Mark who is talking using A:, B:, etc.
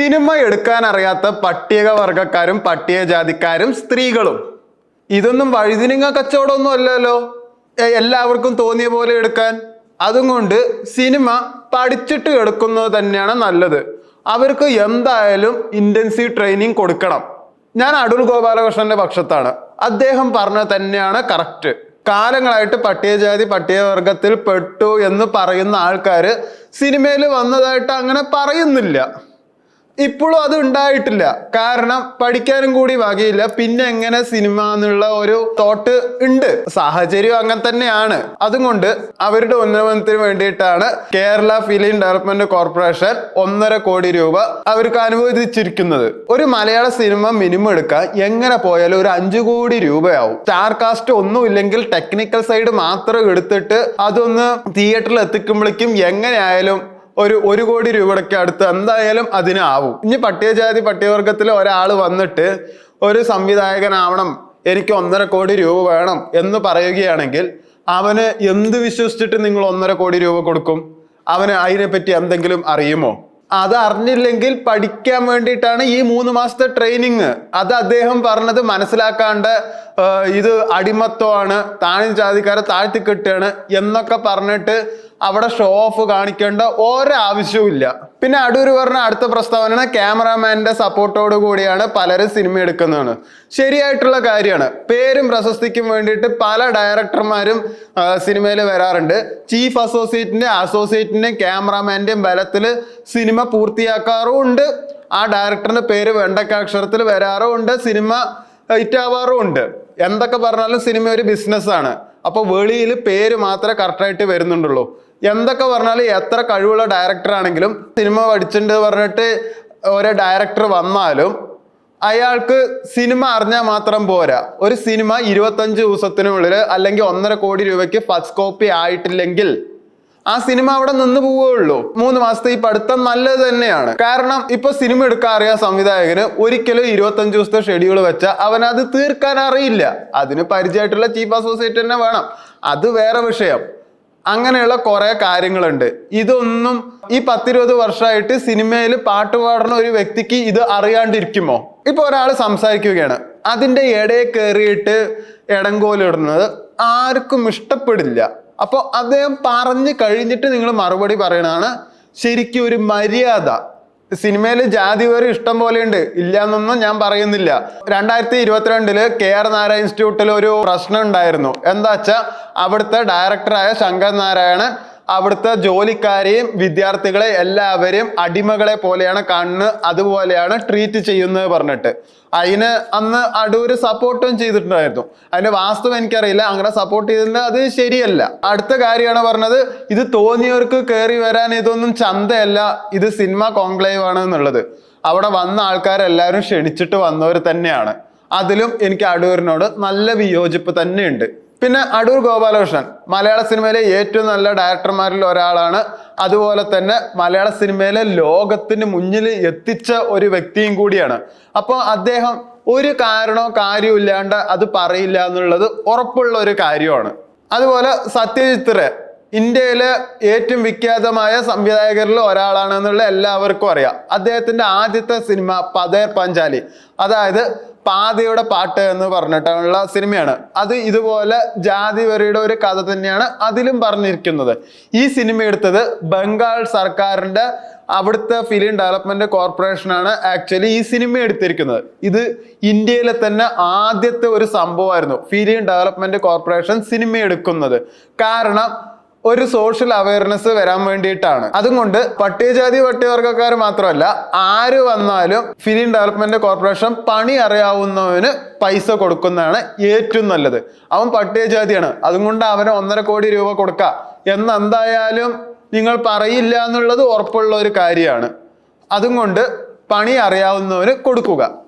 A: Cinema എടുക്കാൻ അറിയാത്ത പട്ടിക വർഗക്കാരും പട്ടികജാതിക്കാരും സ്ത്രീകളും. ഇതൊന്നും വഴുതിനിങ്ങ കച്ചവടമൊന്നും അല്ലല്ലോ. എല്ലാവർക്കും തോന്നിയ പോലെ എടുക്കാൻ. അതും കൊണ്ട് സിനിമ പഠിച്ചിട്ട് എടുക്കുന്നത് തന്നെയാണ് നല്ലത്. അവർക്ക് എന്തായാലും ഇന്റൻസീവ് ട്രെയിനിങ് കൊടുക്കണം. ഞാൻ അടൂർ ഗോപാലകൃഷ്ണന്റെ പക്ഷത്താണ്. അദ്ദേഹം പറഞ്ഞത് തന്നെയാണ് കറക്റ്റ്. കാലങ്ങളായിട്ട് പട്ടികജാതി പട്ടികവർഗത്തിൽ പെട്ടു എന്ന് പറയുന്ന ആൾക്കാർ സിനിമയിൽ വന്നതായിട്ട് അങ്ങനെ പറയുന്നില്ല. ഇപ്പോഴും അത് ഉണ്ടായിട്ടില്ല. കാരണം പഠിക്കാനും കൂടി വകയില്ല. പിന്നെ എങ്ങനെ സിനിമ എന്നുള്ള ഒരു തോട്ട് ഉണ്ട്. സാഹചര്യം അങ്ങനെ തന്നെയാണ്. അതുകൊണ്ട് അവരുടെ ഉന്നമനത്തിന് വേണ്ടിയിട്ടാണ് കേരള ഫിലിം ഡെവലപ്മെന്റ് കോർപ്പറേഷൻ ഒന്നര കോടി രൂപ അവർക്ക് അനുവദിച്ചിരിക്കുന്നത്. ഒരു മലയാള സിനിമ മിനിമം എടുക്കാൻ എങ്ങനെ പോയാലും ഒരു അഞ്ചു കോടി രൂപയാവും. സ്റ്റാർ കാസ്റ്റ് ഒന്നും ഇല്ലെങ്കിൽ ടെക്നിക്കൽ സൈഡ് മാത്രം എടുത്തിട്ട് അതൊന്ന് തിയേറ്ററിൽ എത്തിക്കുമ്പോഴേക്കും എങ്ങനെയായാലും ഒരു ഒരു കോടി രൂപയുടെ അടുത്ത് എന്തായാലും അതിനാവും. ഇനി പട്ടികജാതി പട്ടികവർഗത്തിൽ ഒരാൾ വന്നിട്ട് ഒരു സംവിധായകനാവണം എനിക്ക് ഒന്നര കോടി രൂപ വേണം എന്ന് പറയുകയാണെങ്കിൽ അവന് എന്ത് വിശ്വസിച്ചിട്ട് നിങ്ങൾ ഒന്നര കോടി രൂപ കൊടുക്കും? അവന് അതിനെപ്പറ്റി എന്തെങ്കിലും അറിയുമോ? അത് അറിഞ്ഞില്ലെങ്കിൽ പഠിക്കാൻ വേണ്ടിയിട്ടാണ് ഈ മൂന്ന് മാസത്തെ ട്രെയിനിങ്. അത് അദ്ദേഹം പറഞ്ഞത് മനസ്സിലാക്കാണ്ട് ഇത് അടിമത്വമാണ് താഴ്ന്ന ജാതിക്കാരെ താഴ്ത്തി കെട്ടുകയാണ് എന്നൊക്കെ പറഞ്ഞിട്ട് അവിടെ ഷോ ഓഫ് കാണിക്കേണ്ട ഒരാവശ്യവും ഇല്ല പിന്നെ അടൂർ പറഞ്ഞ അടുത്ത പ്രസ്താവന ക്യാമറാമാന്റെ സപ്പോർട്ടോട് കൂടിയാണ് പലരും സിനിമ എടുക്കുന്നതാണ്. ശരിയായിട്ടുള്ള കാര്യമാണ്. പേരും പ്രശസ്തിക്കും വേണ്ടിയിട്ട് പല ഡയറക്ടർമാരും സിനിമയിൽ വരാറുണ്ട്. ചീഫ് അസോസിയേറ്റിന്റെ അസോസിയേറ്റിന്റെയും ക്യാമറാമാന്റെയും ബലത്തിൽ സിനിമ പൂർത്തിയാക്കാറും ഉണ്ട് ആ ഡയറക്ടറിന്റെ പേര് വെണ്ടക്കാക്ഷരത്തിൽ വരാറും ഉണ്ട് സിനിമ ഹിറ്റാവാറും ഉണ്ട് എന്തൊക്കെ പറഞ്ഞാലും സിനിമ ഒരു ബിസിനസ് ആണ്. അപ്പൊ വെളിയിൽ പേര് മാത്രമേ കറക്റ്റായിട്ട് വരുന്നുണ്ടുള്ളൂ. എന്തൊക്കെ പറഞ്ഞാലും എത്ര കഴിവുള്ള ഡയറക്ടർ ആണെങ്കിലും സിനിമ പഠിച്ചിട്ടുണ്ട് പറഞ്ഞിട്ട് ഒരു ഡയറക്ടർ വന്നാലും അയാൾക്ക് സിനിമ അറിഞ്ഞാൽ മാത്രം പോരാ. ഒരു സിനിമ ഇരുപത്തഞ്ച് ദിവസത്തിനുള്ളിൽ അല്ലെങ്കിൽ ഒന്നര കോടി രൂപയ്ക്ക് ഫസ്റ്റ് കോപ്പി ആയിട്ടില്ലെങ്കിൽ ആ സിനിമ അവിടെ നിന്ന് പോവുകയുള്ളൂ. മൂന്ന് മാസത്തെ ഈ പഠിത്തം നല്ലത് തന്നെയാണ്. കാരണം ഇപ്പൊ സിനിമ എടുക്കാൻ അറിയാൻ സംവിധായകന് ഒരിക്കലും ഇരുപത്തഞ്ച് ദിവസത്തെ ഷെഡ്യൂൾ വെച്ചാൽ അവൻ അത് തീർക്കാൻ അറിയില്ല. അതിന് പരിചയമായിട്ടുള്ള ചീഫ് അസോസിയേറ്റ് തന്നെ വേണം. അത് വേറെ വിഷയം. അങ്ങനെയുള്ള കുറെ കാര്യങ്ങളുണ്ട്. ഇതൊന്നും ഈ പത്തിരുപത് വർഷമായിട്ട് സിനിമയിൽ പാട്ട് പാടുന്ന ഒരു വ്യക്തിക്ക് ഇത് അറിയാണ്ടിരിക്കുമോ? ഇപ്പൊ ഒരാൾ സംസാരിക്കുകയാണ്. അതിന്റെ ഇടയിൽ കയറിയിട്ട് ഇടങ്കോലിടുന്നത് ആർക്കും ഇഷ്ടപ്പെടില്ല. അപ്പോൾ അദ്ദേഹം പറഞ്ഞു കഴിഞ്ഞിട്ട് നിങ്ങൾ മറുപടി പറയണതാണ് ശരിക്കും ഒരു മര്യാദ. സിനിമയിൽ ജാതി വേറെ ഇഷ്ടം പോലെ ഉണ്ട് ഇല്ല എന്നൊന്നും ഞാൻ പറയുന്നില്ല. രണ്ടായിരത്തി ഇരുപത്തിരണ്ടിൽ കെ ആർ നാരായണ ഇൻസ്റ്റിറ്റ്യൂട്ടിൽ ഒരു പ്രശ്നം ഉണ്ടായിരുന്നു. എന്താ വെച്ചാൽ അവിടുത്തെ ഡയറക്ടറായ ശങ്കർ നാരായണൻ അവിടുത്തെ ജോലിക്കാരെയും വിദ്യാർത്ഥികളെ എല്ലാവരെയും അടിമകളെ പോലെയാണ് കണ്ണ് അതുപോലെയാണ് ട്രീറ്റ് ചെയ്യുന്നത് പറഞ്ഞിട്ട്. അതിന് അന്ന് അടൂര് സപ്പോർട്ടും ചെയ്തിട്ടുണ്ടായിരുന്നു. അതിന്റെ വാസ്തവം എനിക്കറിയില്ല. അങ്ങനെ സപ്പോർട്ട് ചെയ്തിട്ടുണ്ട് അത് ശരിയല്ല. അടുത്ത കാര്യമാണ് പറഞ്ഞത് ഇത് തോന്നിയവർക്ക് കയറി വരാൻ ഇതൊന്നും ചന്തയല്ല. ഇത് സിനിമ കോൺക്ലേവ് ആണ് എന്നുള്ളത്. അവിടെ വന്ന ആൾക്കാരെല്ലാവരും ക്ഷണിച്ചിട്ട് വന്നവർ തന്നെയാണ്. അതിലും എനിക്ക് അടൂരിനോട് നല്ല വിയോജിപ്പ് തന്നെയുണ്ട്. പിന്നെ അടൂർ ഗോപാലകൃഷ്ണൻ മലയാള സിനിമയിലെ ഏറ്റവും നല്ല ഡയറക്ടർമാരിൽ ഒരാളാണ്. അതുപോലെ തന്നെ മലയാള സിനിമയിലെ ലോകത്തിന് മുന്നിൽ എത്തിച്ച ഒരു വ്യക്തിയും കൂടിയാണ്. അപ്പോൾ അദ്ദേഹം ഒരു കാരണോ കാര്യവും ഇല്ലാണ്ട് അത് പറയില്ല എന്നുള്ളത് ഉറപ്പുള്ള ഒരു കാര്യമാണ്. അതുപോലെ സത്യജിത്ത് ഇന്ത്യയിലെ ഏറ്റവും വിഖ്യാതമായ സംവിധായകരിൽ ഒരാളാണെന്നുള്ള എല്ലാവർക്കും അറിയാം. അദ്ദേഹത്തിന്റെ ആദ്യത്തെ സിനിമ പതേർ പഞ്ചാലി. അതായത് പാതയുടെ പാട്ട് എന്ന് പറഞ്ഞിട്ടുള്ള സിനിമയാണ്. അത് ഇതുപോലെ ജാതി വരിയുടെ ഒരു കഥ തന്നെയാണ് അതിലും പറഞ്ഞിരിക്കുന്നത്. ഈ സിനിമ എടുത്തത് ബംഗാൾ സർക്കാരിന്റെ അവിടുത്തെ ഫിലിം ഡെവലപ്മെന്റ് കോർപ്പറേഷനാണ് ആക്ച്വലി ഈ സിനിമ എടുത്തിരിക്കുന്നത്. ഇത് ഇന്ത്യയിലെ തന്നെ ആദ്യത്തെ ഒരു സംഭവമായിരുന്നു ഫിലിം ഡെവലപ്മെന്റ് കോർപ്പറേഷൻ സിനിമ എടുക്കുന്നത്. കാരണം ഒരു സോഷ്യൽ അവയർനെസ് വരാൻ വേണ്ടിയിട്ടാണ്. അതുകൊണ്ട് പട്ടികജാതി പട്ടികവർഗക്കാർ മാത്രമല്ല ആര് വന്നാലും ഫിലിം ഡെവലപ്മെന്റ് കോർപ്പറേഷൻ പണി അറിയാവുന്നവന് പൈസ കൊടുക്കുന്നതാണ് ഏറ്റവും നല്ലത്. അവൻ പട്ടികജാതിയാണ്. അതുകൊണ്ട് അവന് ഒന്നര കോടി രൂപ കൊടുക്കുക എന്ന് എന്തായാലും നിങ്ങൾ പറയില്ല എന്നുള്ളത് ഉറപ്പുള്ള ഒരു കാര്യമാണ്. അതും കൊണ്ട് പണി അറിയാവുന്നവന് കൊടുക്കുക.